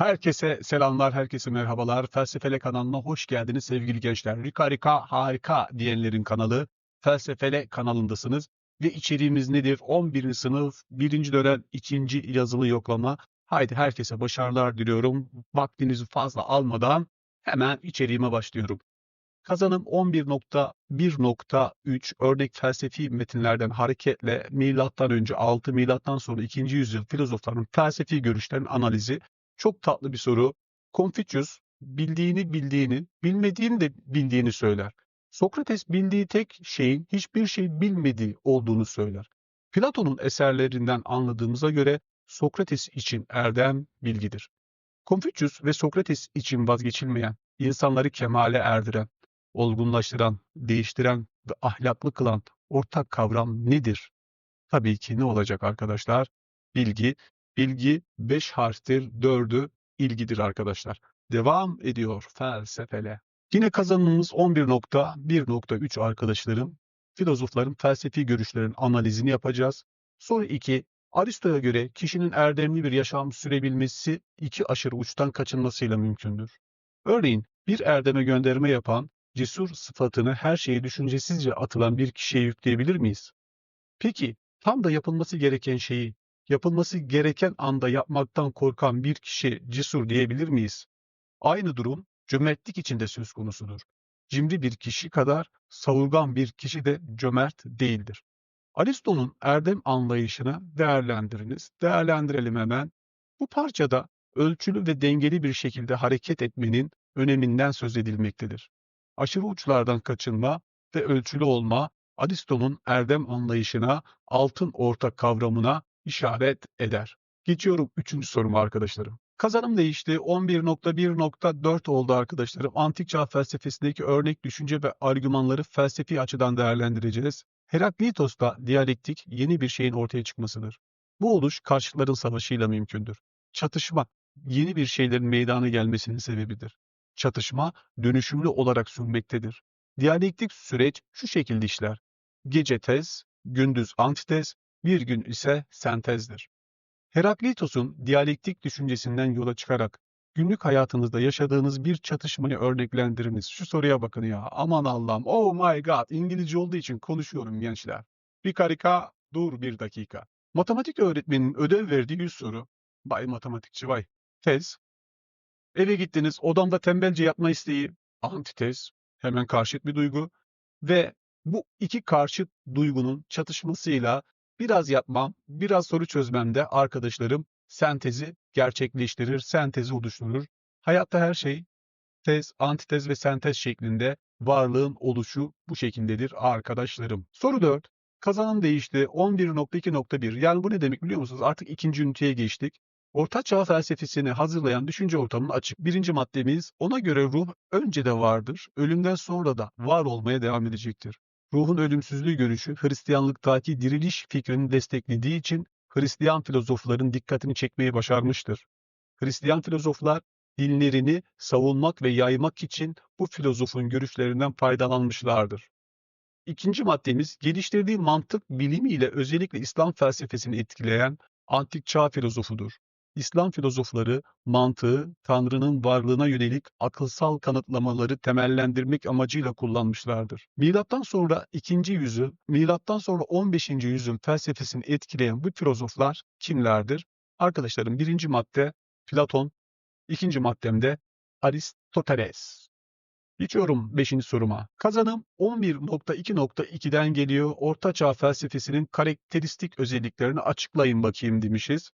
Herkese selamlar, herkese merhabalar. Felsefele kanalına hoş geldiniz sevgili gençler. Rika Rika harika diyenlerin kanalı Felsefele kanalındasınız. Ve içeriğimiz nedir? 11. sınıf 1. dönem 2. yazılı yoklama. Haydi herkese başarılar diliyorum. Vaktinizi fazla almadan hemen içeriğime başlıyorum. Kazanım 11.1.3 örnek felsefi metinlerden hareketle milattan önce 6 milattan sonra 2. yüzyıl filozofların felsefi görüşlerin analizi çok tatlı bir soru. Confucius bildiğini bildiğini, bilmediğini de bildiğini söyler. Sokrates bildiği tek şeyin hiçbir şey bilmediği olduğunu söyler. Platon'un eserlerinden anladığımıza göre Sokrates için erdem bilgidir. Confucius ve Sokrates için vazgeçilmeyen, insanları kemale erdiren, olgunlaştıran, değiştiren ve ahlaklı kılan ortak kavram nedir? Tabii ki ne olacak arkadaşlar? Bilgi. Bilgi 5 harftir, 4'ü ilgidir arkadaşlar. Devam ediyor felsefele. Yine kazanımımız 11.1.3 arkadaşlarım. Filozofların felsefi görüşlerin analizini yapacağız. Soru 2. Aristo'ya göre kişinin erdemli bir yaşam sürebilmesi iki aşırı uçtan kaçınmasıyla mümkündür. Örneğin bir erdeme gönderme yapan cesur sıfatını her şeyi düşüncesizce atılan bir kişiye yükleyebilir miyiz? Peki tam da yapılması gereken şeyi yapılması gereken anda yapmaktan korkan bir kişi cesur diyebilir miyiz? Aynı durum cömertlik içinde söz konusudur. Cimri bir kişi kadar savurgan bir kişi de cömert değildir. Aristo'nun erdem anlayışını değerlendiriniz. Değerlendirelim hemen. Bu parçada ölçülü ve dengeli bir şekilde hareket etmenin öneminden söz edilmektedir. Aşırı uçlardan kaçınma ve ölçülü olma Aristo'nun erdem anlayışına, altın orta kavramına işaret eder. Geçiyorum üçüncü soruma arkadaşlarım. Kazanım değişti. 11.1.4 oldu arkadaşlarım. Antik çağ felsefesindeki örnek düşünce ve argümanları felsefi açıdan değerlendireceğiz. Heraklitos'ta diyalektik yeni bir şeyin ortaya çıkmasıdır. Bu oluş karşıtların savaşıyla mümkündür. Çatışma yeni bir şeylerin meydana gelmesinin sebebidir. Çatışma dönüşümlü olarak sürmektedir. Diyalektik süreç şu şekilde işler. Gece tez, gündüz antitez, bir gün ise sentezdir. Heraklitos'un diyalektik düşüncesinden yola çıkarak günlük hayatınızda yaşadığınız bir çatışmayı örneklendiriniz. Şu soruya bakın ya. Aman Allah'ım. Oh my god. İngilizce olduğu için konuşuyorum gençler. Bir karika, dur bir dakika. Matematik öğretmeninin ödev verdiği 100 soru. Bay matematikçi vay. Tez. Eve gittiniz. Odamda tembelce yatma isteği. Antitez. Hemen karşıt bir duygu. Ve bu iki karşıt duygunun çatışmasıyla biraz yapmam, biraz soru çözmemde arkadaşlarım sentezi gerçekleştirir, sentezi oluşturur. Hayatta her şey tez, antitez ve sentez şeklinde varlığın oluşu bu şekildedir arkadaşlarım. Soru 4. Kazanım değişti. 11.2.1. Yani bu ne demek biliyor musunuz? Artık ikinci üniteye geçtik. Orta Çağ felsefesini hazırlayan düşünce ortamının açık. Birinci maddemiz, ona göre ruh önce de vardır, ölümden sonra da var olmaya devam edecektir. Ruhun ölümsüzlüğü görüşü Hristiyanlıktaki diriliş fikrini desteklediği için Hristiyan filozofların dikkatini çekmeyi başarmıştır. Hristiyan filozoflar dinlerini savunmak ve yaymak için bu filozofun görüşlerinden faydalanmışlardır. İkinci maddemiz geliştirdiği mantık bilimiyle özellikle İslam felsefesini etkileyen antik çağ filozofudur. İslam filozofları mantığı Tanrı'nın varlığına yönelik akılsal kanıtlamaları temellendirmek amacıyla kullanmışlardır. Milattan sonra 2. yüzyıl, milattan sonra 15. yüzyıl felsefesini etkileyen bu filozoflar kimlerdir? Arkadaşlarım birinci madde Platon, ikinci maddemde Aristoteles. Geçiyorum 5. soruma. Kazanım 11.2.2'den geliyor. Orta Çağ felsefesinin karakteristik özelliklerini açıklayın bakayım demişiz.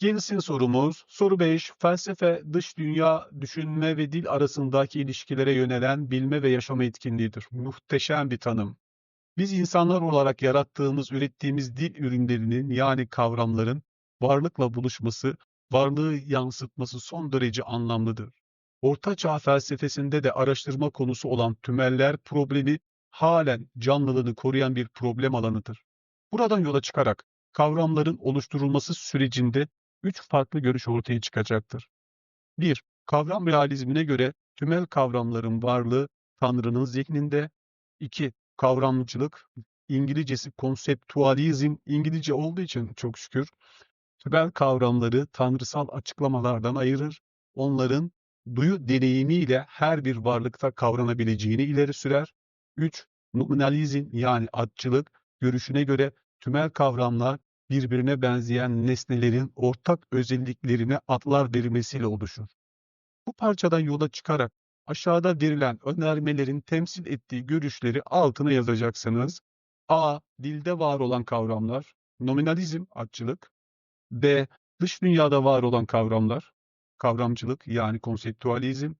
Gelsin sorumuz. Soru 5. Felsefe, dış dünya, düşünme ve dil arasındaki ilişkilere yönelen bilme ve yaşama etkinliğidir. Muhteşem bir tanım. Biz insanlar olarak yarattığımız, ürettiğimiz dil ürünlerinin yani kavramların varlıkla buluşması, varlığı yansıtması son derece anlamlıdır. Orta Çağ felsefesinde de araştırma konusu olan tümeller problemi halen canlılığını koruyan bir problem alanıdır. Buradan yola çıkarak kavramların oluşturulması sürecinde üç farklı görüş ortaya çıkacaktır. 1. Kavram realizmine göre tümel kavramların varlığı Tanrı'nın zihninde. 2. Kavramcılık, İngilizcesi konseptualizm, İngilizce olduğu için çok şükür. Tümel kavramları tanrısal açıklamalardan ayırır, onların duyu deneyimiyle her bir varlıkta kavranabileceğini ileri sürer. 3. Nominalizm yani atçılık görüşüne göre tümel kavramlar birbirine benzeyen nesnelerin ortak özelliklerine adlar verilmesiyle oluşur. Bu parçadan yola çıkarak aşağıda verilen önermelerin temsil ettiği görüşleri altına yazacaksınız. A. Dilde var olan kavramlar. Nominalizm, atçılık. B. Dış dünyada var olan kavramlar. Kavramcılık yani konseptüalizm.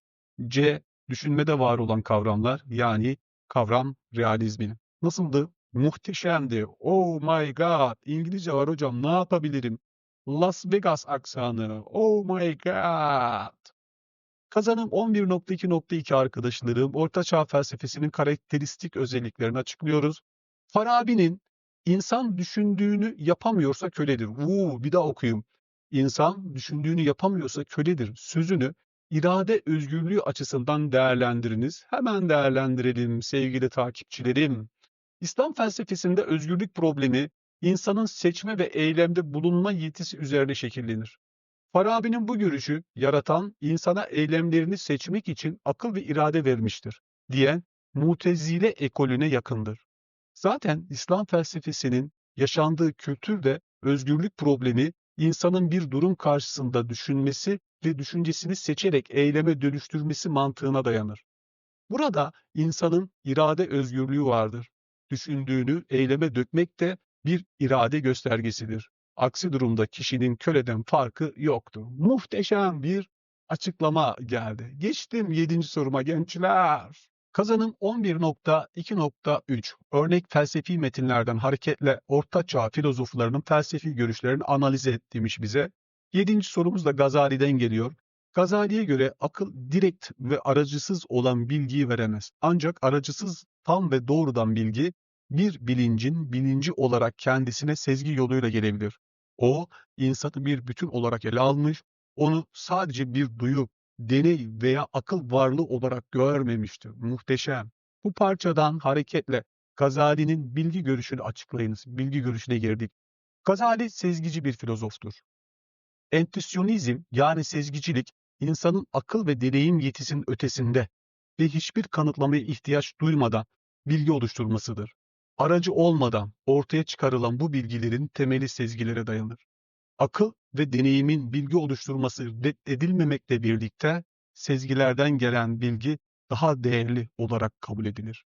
C. Düşünmede var olan kavramlar yani kavram realizmi. Nasıldı? Muhteşemdi. Oh my god. İngilizce var hocam. Ne yapabilirim? Las Vegas aksanı. Oh my god. Kazanım 11.2.2 arkadaşlarım Ortaçağ felsefesinin karakteristik özelliklerini açıklıyoruz. Farabi'nin insan düşündüğünü yapamıyorsa köledir. Uuu bir daha okuyayım. İnsan düşündüğünü yapamıyorsa köledir. Sözünü irade özgürlüğü açısından değerlendiriniz. Hemen değerlendirelim sevgili takipçilerim. İslam felsefesinde özgürlük problemi insanın seçme ve eylemde bulunma yetisi üzerine şekillenir. Farabi'nin bu görüşü yaratan insana eylemlerini seçmek için akıl ve irade vermiştir diyen Mutezile ekolüne yakındır. Zaten İslam felsefesinin yaşandığı kültürde özgürlük problemi insanın bir durum karşısında düşünmesi ve düşüncesini seçerek eyleme dönüştürmesi mantığına dayanır. Burada insanın irade özgürlüğü vardır. Düşündüğünü eyleme dökmek de bir irade göstergesidir. Aksi durumda kişinin köleden farkı yoktur. Muhteşem bir açıklama geldi. Geçtim 7. soruma gençler. Kazanım 11.2.3 Örnek felsefi metinlerden hareketle Orta Çağ filozoflarının felsefi görüşlerini analiz et demiş bize. 7. sorumuz da Gazali'den geliyor. Gazali'ye göre akıl direkt ve aracısız olan bilgiyi veremez. Ancak aracısız tam ve doğrudan bilgi bir bilincin bilinci olarak kendisine sezgi yoluyla gelebilir. O, insanı bir bütün olarak ele almış, onu sadece bir duyu, deney veya akıl varlığı olarak görmemiştir. Muhteşem. Bu parçadan hareketle Gazali'nin bilgi görüşünü açıklayınız. Bilgi görüşüne girdik. Gazali sezgici bir filozoftur. Entüsyonizm yani sezgicilik insanın akıl ve deneyim yetisinin ötesinde ve hiçbir kanıtlamaya ihtiyaç duymadan bilgi oluşturmasıdır. Aracı olmadan ortaya çıkarılan bu bilgilerin temeli sezgilere dayanır. Akıl ve deneyimin bilgi oluşturması reddedilmemekle birlikte sezgilerden gelen bilgi daha değerli olarak kabul edilir.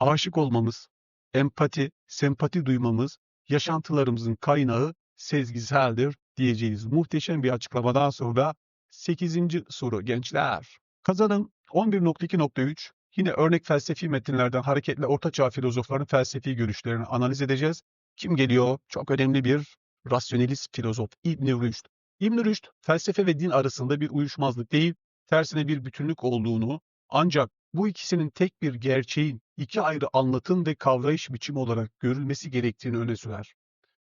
Aşık olmamız, empati, sempati duymamız, yaşantılarımızın kaynağı sezgiseldir diyeceğiz. Muhteşem bir açıklamadan sonra 8. soru gençler. Kazanım 11.2.3 Yine örnek felsefi metinlerden hareketle Orta Çağ filozoflarının felsefi görüşlerini analiz edeceğiz. Kim geliyor? Çok önemli bir rasyonelist filozof İbn Rüşd. İbn Rüşd felsefe ve din arasında bir uyuşmazlık değil, tersine bir bütünlük olduğunu ancak bu ikisinin tek bir gerçeğin iki ayrı anlatım ve kavrayış biçimi olarak görülmesi gerektiğini öne sürer.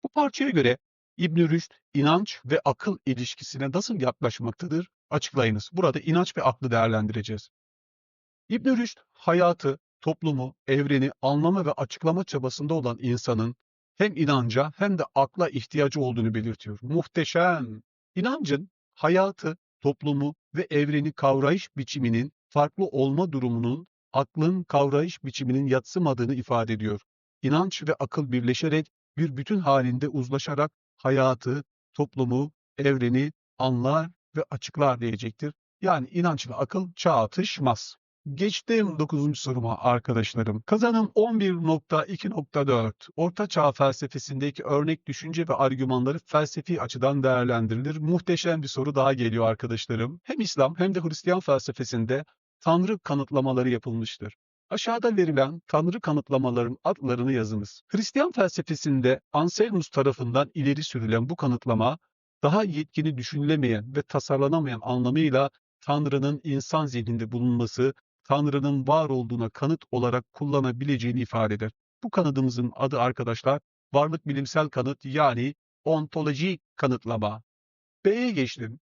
Bu parçaya göre İbn Rüşd inanç ve akıl ilişkisine nasıl yaklaşmaktadır? Açıklayınız. Burada inanç ve aklı değerlendireceğiz. İbn Rüşd hayatı, toplumu, evreni anlama ve açıklama çabasında olan insanın hem inanca hem de akla ihtiyacı olduğunu belirtiyor. Muhteşem. İnancın hayatı, toplumu ve evreni kavrayış biçiminin farklı olma durumunun aklın kavrayış biçiminin yatsımadığını ifade ediyor. İnanç ve akıl birleşerek bir bütün halinde uzlaşarak hayatı, toplumu, evreni anlar ve açıklar diyecektir. Yani inanç ve akıl çağatışmaz. Geçtim 9. soruma arkadaşlarım. Kazanım 11.2.4 Orta Çağ felsefesindeki örnek düşünce ve argümanları felsefi açıdan değerlendirilir. Muhteşem bir soru daha geliyor arkadaşlarım. Hem İslam hem de Hristiyan felsefesinde tanrı kanıtlamaları yapılmıştır. Aşağıda verilen tanrı kanıtlamaların adlarını yazınız. Hristiyan felsefesinde Anselmus tarafından ileri sürülen bu kanıtlama daha yetkini düşünülemeyen ve tasarlanamayan anlamıyla Tanrı'nın insan zihninde bulunması Tanrı'nın var olduğuna kanıt olarak kullanabileceğini ifade eder. Bu kanıtımızın adı arkadaşlar varlık bilimsel kanıt yani ontoloji kanıtlama. B'ye geçtim.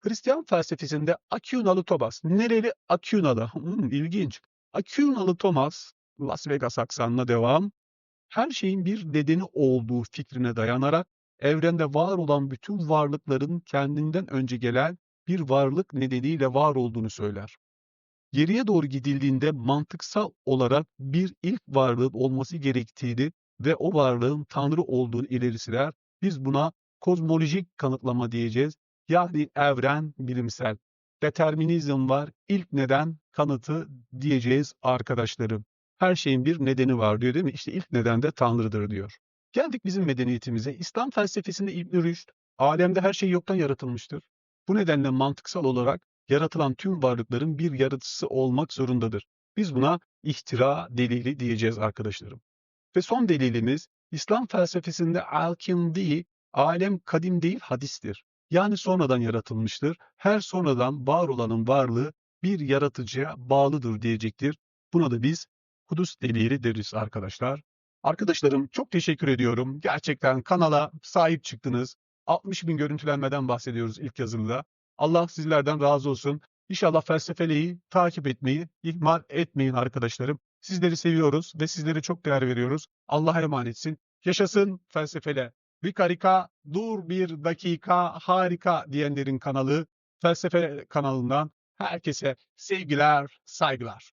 Hristiyan felsefesinde Aquinalı Thomas. Nereli Aquinalı? Hmm, ilginç. Aquinalı Thomas, Las Vegas aksanına devam. Her şeyin bir nedeni olduğu fikrine dayanarak evrende var olan bütün varlıkların kendinden önce gelen bir varlık nedeniyle var olduğunu söyler. Geriye doğru gidildiğinde mantıksal olarak bir ilk varlığın olması gerektiğini ve o varlığın Tanrı olduğunu ileri sürer. Biz buna kozmolojik kanıtlama diyeceğiz. Yani evren bilimsel. Determinizm var, ilk neden kanıtı diyeceğiz arkadaşlarım. Her şeyin bir nedeni var diyor değil mi? İşte ilk neden de Tanrı'dır diyor. Geldik bizim medeniyetimize. İslam felsefesinde İbn Rüşd, alemde her şey yoktan yaratılmıştır. Bu nedenle mantıksal olarak yaratılan tüm varlıkların bir yaratıcısı olmak zorundadır. Biz buna ihtira delili diyeceğiz arkadaşlarım. Ve son delilimiz İslam felsefesinde al-kindi, alem kadim değil hadistir. Yani sonradan yaratılmıştır. Her sonradan var olanın varlığı bir yaratıcıya bağlıdır diyecektir. Buna da biz Kudüs delili deriz arkadaşlar. Arkadaşlarım çok teşekkür ediyorum. Gerçekten kanala sahip çıktınız. 60 bin görüntülenmeden bahsediyoruz ilk yazılıda. Allah sizlerden razı olsun. İnşallah felsefeliği takip etmeyi ihmal etmeyin arkadaşlarım. Sizleri seviyoruz ve sizlere çok değer veriyoruz. Allah'a emanetsin. Yaşasın felsefele. Rikarika, dur bir dakika, harika diyenlerin kanalı, felsefe kanalından herkese sevgiler, saygılar.